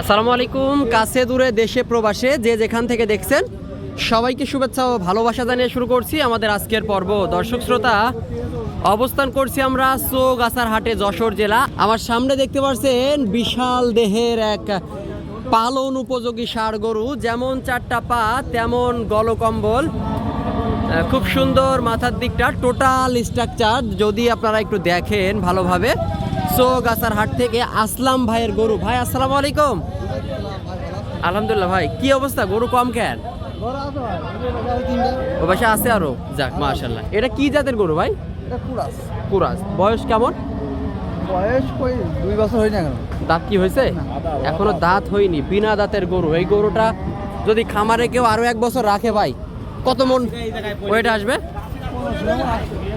আসসালামু আলাইকুম। কাছে দূরে দেশে প্রবাসে যে যেখান থেকে দেখছেন, সবাইকে শুভেচ্ছা ও ভালোবাসা জানিয়ে শুরু করছি আমাদের আজকের পর্ব। দর্শক শ্রোতা, অবস্থান করছি আমরা চৌগাছার হাটে, যশোর জেলা। আমার সামনে দেখতে পাচ্ছেন বিশাল দেহের এক পালন উপযোগী ষাড় গরু। যেমন চারটা পা, তেমন গলকম্বল। খুব সুন্দর মাথার দিকটা টোটাল স্ট্রাকচার যদি আপনারা একটু দেখেন ভালোভাবে। চৌগাছার হাট থেকে আসলাম ভাইয়ের গরু। ভাই আসসালামু আলাইকুম। আলহামদুলিল্লাহ ভাই কি অবস্থা? গরু কম কেন? ও বাসা আছে আরও? যাক মাশাল্লাহ এটা কি জাতের গরু ভাই? কুরাস। বয়স কেমন? বয়স কই দুই বছর না দাঁত কি হয়েছে? এখনও দাঁত হয়নি বিনা দাঁতের গরু। এই গরুটা যদি খামারে কেউ আরও এক বছর রাখে ভাই কত মন ওয়েট আসবে?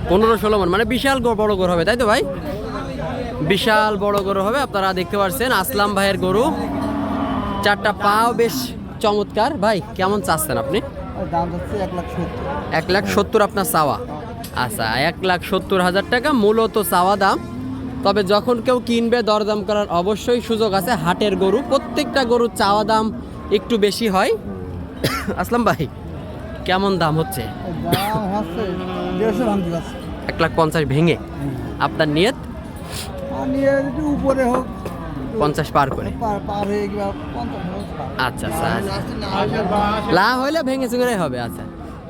পনেরো ষোলো মন। মানে বিশাল বড় গরু হবে তাই তো ভাই? বিশাল বড় গরু হবে আপনারা দেখতে পাচ্ছেন আসলাম ভাইয়ের গরু। চারটা পাও বেশ চমৎকার। ভাই কেমন চাচ্ছেন আপনি? এক লাখ সত্তর। আপনার চাওয়া। আচ্ছা এক লাখ সত্তর হাজার টাকা মূলত চাওয়া দাম। তবে যখন কেউ কিনবে দরদাম করার অবশ্যই সুযোগ আছে। হাটের গরু প্রত্যেকটা গরুর চাওয়া দাম একটু বেশি হয়। আসলাম ভাই কেমন দাম হচ্ছে? এক লাখ পঞ্চাশ ভেঙে। আপনার নিয়ত? নিয়ে উপরে হোক পঞ্চাশ পার করে। আচ্ছা আচ্ছা আচ্ছা। লা হইলে ভেঙে চুঙে হবে আচ্ছা।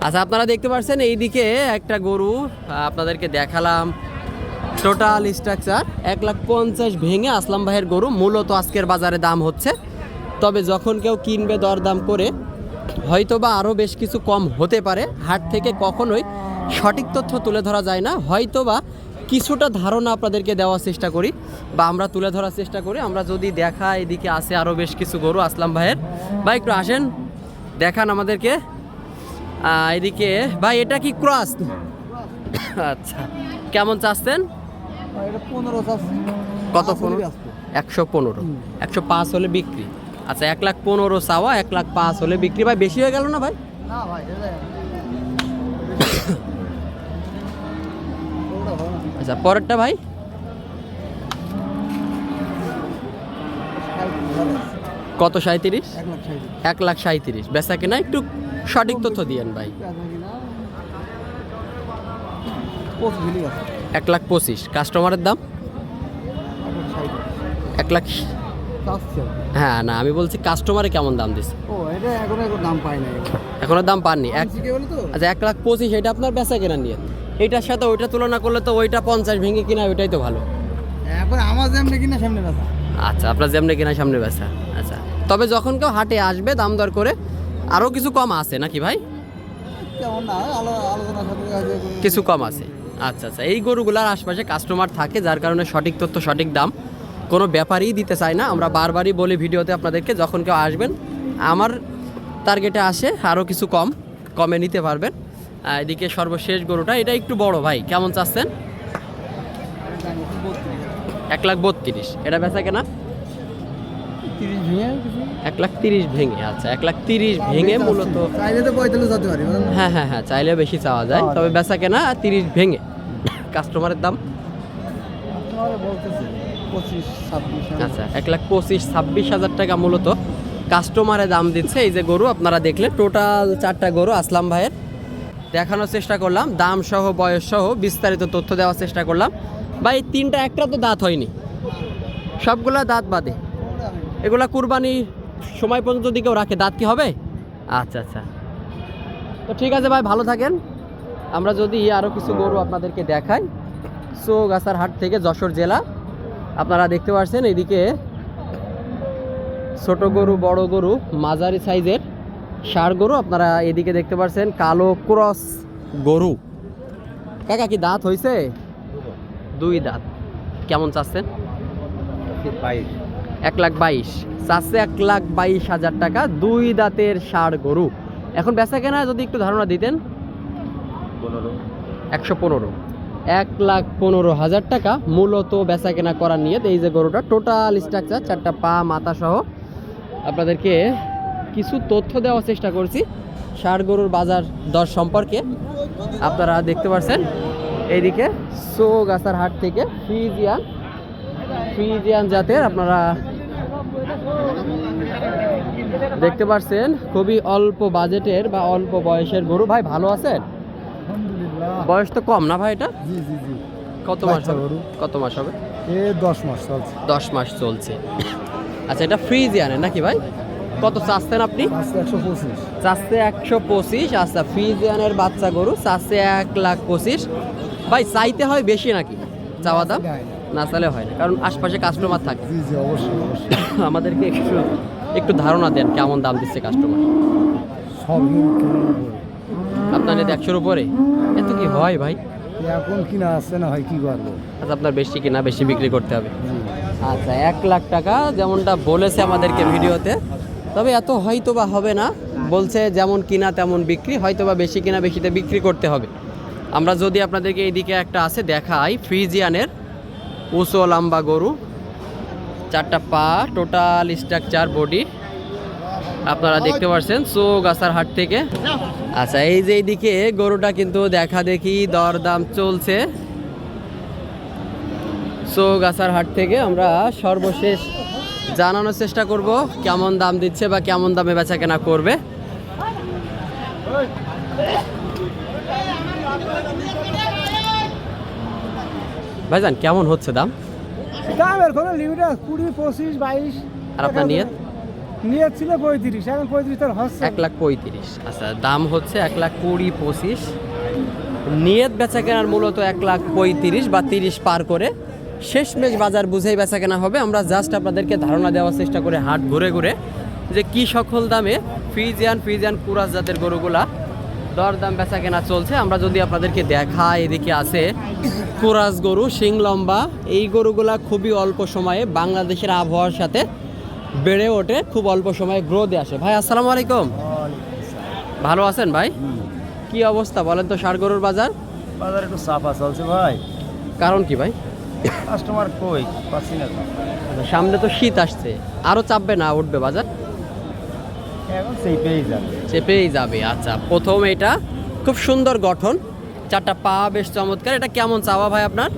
আচ্ছা আপনারা দেখতে পাচ্ছেন এইদিকে একটা গরু আপনাদেরকে দেখালাম টোটাল স্ট্রাকচার এক লাখ পঞ্চাশ ভেঙে আসলাম ভাইয়ের গরু মূলত আজকের বাজারে দাম হচ্ছে। তবে যখন কেউ কিনবে দরদাম করে হয়তো বা আরও বেশ কিছু কম হতে পারে। হাট থেকে কখনোই সঠিক তথ্য তুলে ধরা যায় না। হয়তো বা কিছুটা ধারণা আপনাদেরকে দেওয়ার চেষ্টা করি বা আমরা তুলে ধরার চেষ্টা করি। আমরা যদি দেখা এদিকে আছে আরও বেশ কিছু গরু, আসলাম ভাইয়ের। ভাই, একটু আসেন, দেখান আমাদেরকে। এদিকে, ভাই, এটা কি ক্রস? আচ্ছা কেমন চাচ্ছেন? কত পনেরো? একশো পনেরো। একশো পাঁচ হলে বিক্রি। আচ্ছা এক লাখ পনেরো চাওয়া, এক লাখ পাঁচ হলে বিক্রি। ভাই, বেশি হয়ে গেল না ভাই না ভাই? আচ্ছা পরেরটা ভাই। কত সাঁত্রিশ এক লাখ সাঁত্রিশ বেচা কেনা? একটু সঠিক তথ্য দিয়েন ভাই। এক লাখ পঁচিশ। কাস্টমারের দাম? এক লাখ হ্যাঁ না আমি বলছি কাস্টমারে কেমন দাম দিচ্ছে এখন দাম পাই না এখনও দাম পাননি। আচ্ছা এক লাখ পঁচিশ এটা আপনার বেচা কেনা নিয়ে? এইটার সাথে ওইটা তুলনা করলে তো ওইটা পঞ্চাশ ভেঙে কিনা ওইটাই তো ভালো। এখন আমার যেমনি কিনা সামনে ব্যথা আচ্ছা আপনার যেমনি কিনা সামনে বেচা। আচ্ছা তবে যখন কেউ হাটে আসবে দাম দর করে আরও কিছু কম আছে নাকি ভাই? কিছু কম আছে। আচ্ছা আচ্ছা এই গরুগুলার আশপাশে কাস্টমার থাকে যার কারণে সঠিক তথ্য সঠিক দাম কোনো ব্যাপারই দিতে চায় না। আমরা বারবারই বলি ভিডিওতে আপনাদেরকে যখন কেউ আসবেন আমার টার্গেটে আসে আরও কিছু কম কমে নিতে পারবেন। এদিকে সর্বশেষ গরুটা এটা একটু বড় ভাই কেমন চাচ্ছেন। এক লাখ বত্রিশ এটা বেচা কেনা? এক লাখ তিরিশ ভেঙে আচ্ছা এক লাখ তিরিশ ভেঙে মূলত চাইলে তো পঁয়তাল্লিশ যেতে পারি হ্যাঁ হ্যাঁ হ্যাঁ চাইলে বেশি চাওয়া যায় তবে বেচা কেনা তিরিশ ভেঙে। কাস্টমারের দাম? আচ্ছা এক লাখ পঁচিশ ছাব্বিশ হাজার টাকা মূলত। কাস্টমারে দাম দিচ্ছে এই যে গরু আপনারা দেখলেন টোটাল চারটা গরু আসলাম ভাইয়ের। দেখানোর চেষ্টা করলাম দাম সহ বয়স সহ বিস্তারিত তথ্য দেওয়ার চেষ্টা করলাম। ভাই তিনটা একটা তো দাঁত হয়নি। সবগুলা দাঁত বাদে। এগুলা কুরবানি সময় পর্যন্ত যদি কেউ রাখে দাঁত কি হবে? আচ্ছা আচ্ছা। তো ঠিক আছে ভাই ভালো থাকেন। আমরা যদি আরও কিছু গরু আপনাদেরকে দেখাই চৌগাছার হাট থেকে যশোর জেলা। আপনারা দেখতে পাচ্ছেন এদিকে ছোট গরু বড় গরু মাঝারি সাইজের ষাড় গরু আপনারা এদিকে দেখতে পাচ্ছেন কালো ক্রস গরু। কাকা কি দাঁত হয়েছে দুই দাঁত। কেমন চাচ্ছেন? এক লাখ বাইশ। চাচ্ছে এক লাখ বাইশ হাজার টাকা দুই দাঁতের ষাড় গরু। এখন বেচা কেনা যদি একটু ধারণা দিতেন? একশো পনেরো। এক লাখ পনেরো হাজার টাকা মূলত বেচা কেনা করার নিয়ে এই যে গরুটা টোটাল স্ট্রাকচার চারটা পা মাথা সহ। আপনাদেরকে কিছু তথ্য দেওয়ার চেষ্টা করছি। ষাড় গরুর বাজার দর সম্পর্কে আপনারা দেখতে পাচ্ছেন এইদিকে সোগাছার হাট থেকে ফ্রিজিয়ান ফ্রিজিয়ান জাতের আপনারা দেখতে পাচ্ছেন খুবই অল্প বাজেটের বা অল্প বয়সের গরু। ভাই ভালো আছেন? বয়স তো কম না ভাই এটা? কত মাস হবে। কত মাস হবে? এ দশ মাস চলছে। দশ মাস চলছে। আচ্ছা এটা ফ্রিজিয়ানের নাকি ভাই? কত চাচ্ছেন আপনি? চাচ্ছে একশো পঁচিশ। আচ্ছা ফ্রিজিয়ানের বাচ্চা গরু চাচ্ছে এক লাখ পঁচিশ। ভাই চাইতে হয় বেশি নাকি চাওয়া দাম? না, চাইলে হয় না কারণ আশপাশে কাস্টমার থাকে। আমাদেরকে একটু একটু ধারণা দেন কেমন দাম দিচ্ছে কাস্টমার সব আপনার এটা একশোর উপরে? এত কি হয় ভাই? এখন কিনা আসছে না হয় কি করব? আচ্ছা আপনার বেশি কিনা বেশি বিক্রি করতে হবে। আচ্ছা এক লাখ টাকা যেমনটা বলেছে আমাদেরকে ভিডিওতে তবে এত হয়তো বা হবে না। বলছে যেমন কিনা তেমন বিক্রি হয়তো বা বেশি কিনা বেশিতে বিক্রি করতে হবে। আমরা যদি আপনাদেরকে এইদিকে একটা আছে দেখাই, ফ্রিজিয়ানের উঁচু লম্বা গরু, চারটা পা টোটাল স্ট্রাকচার বডি আপনারা দেখতে পাচ্ছেন সো গাছার হাট থেকে। আচ্ছা এই যে এইদিকে গরুটা কিন্তু দেখা দেখি দরদাম চলছে। সো গাছার হাট থেকে আমরা সর্বশেষ জানানোর চেষ্টা করব কেমন দাম দিচ্ছে বা কেমন দামে বেচা কেনা করবে। ভাইজান কেমন হচ্ছে দাম? দামের কোনো লিমিট আছে কুড়ি পঁচিশ বাইশ। আর আপনার নিয়ত? নিয়ত ছিল পঁয়ত্রিশ এখন পঁয়ত্রিশ তার হচ্ছে। এক লাখ পঁয়ত্রিশ। আচ্ছা দাম হচ্ছে এক লাখ কুড়ি পঁচিশ। নিয়ত বেচা কেনার মূলত এক লাখ পঁয়ত্রিশ বা তিরিশ পার করে। শেষমেশ বাজার বুঝেই বেচা কেনা হবে। আমরা জাস্ট আপনাদেরকে ধারণা দেওয়ার চেষ্টা করে হাট ঘুরে ঘুরে যে কি সকল দামে ফ্রিজিয়ান ফিজিয়ান কুরাস জাতের গরুগুলা দরদাম বেচা কেনা চলছে। আমরা যদি আপনাদেরকে দেখা এদিকে আছে কুরাস গরু শিং লম্বা এই গরুগুলা খুবই অল্প সময়ে বাংলাদেশের আবহাওয়ার সাথে বেড়ে ওঠে খুব অল্প সময়ে গ্রোথে আসে। ভাই আসসালামু আলাইকুম। ভালো আছেন ভাই? কি অবস্থা বলেন তো ষাড় গরুর বাজার? বাজার একটু চাপা চলছে ভাই। কারণ কি ভাই? কাস্টমার কই? পাচ্ছি না আচ্ছা, সামনে তো শীত আসছে। আরও চাপবে না উঠবে বাজার? এখন সেই যাবে। চেপেই যাবে আচ্ছা। প্রথম এটা খুব সুন্দর গঠন। চারটা পা বেশ চমৎকার। এটা কেমন চাওয়া ভাই আপনার?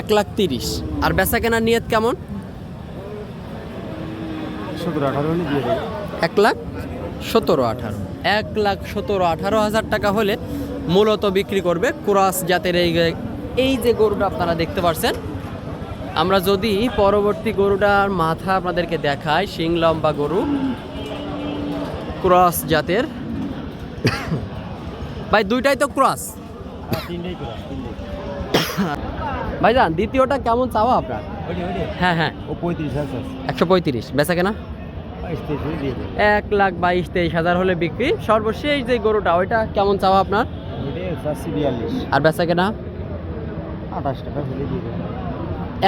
এক লাখ তিরিশ। আর বেচা কেনার নিয়ত কেমন? এক লাখ সতেরো আঠারো। এক লাখ সতেরো আঠারো হাজার টাকা হলে মূলত বিক্রি করবে ক্রস জাতের এই এই যে গরুটা আপনারা দেখতে পাচ্ছেন আমরা যদি পরবর্তী গরুটার মাথা আপনাদেরকে দেখাই শিং লম্বা গরু ক্রস জাতের। ভাই দুইটাই তো ক্রস? হ্যাঁ তিনটেই ভাইজান দ্বিতীয়টা কেমন চাওয়া আপনার? হ্যাঁ হ্যাঁ। ও একশো পঁয়ত্রিশ বেচা কেনা? এক লাখ বাইশ তেইশ হাজার হলে বিক্রি। সর্বশেষ যে গরুটা ওইটা কেমন চাওয়া আপনার? আর বেচা কেনা? আঠাশ টাকা দিয়ে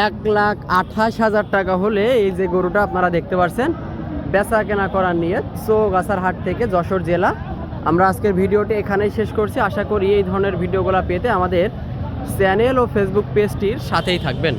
এক লাখ আঠাশ হাজার টাকা হলে এই যে গরুটা আপনারা দেখতে পাচ্ছেন বেচা কেনা করার নিয়ে চৌগাছার হাট থেকে যশোর জেলা। আমরা আজকের ভিডিওটি এখানেই শেষ করছি। আশা করি এই ধরনের ভিডিওগুলো পেতে আমাদের চ্যানেল ও ফেসবুক পেজটির সাথেই থাকবেন।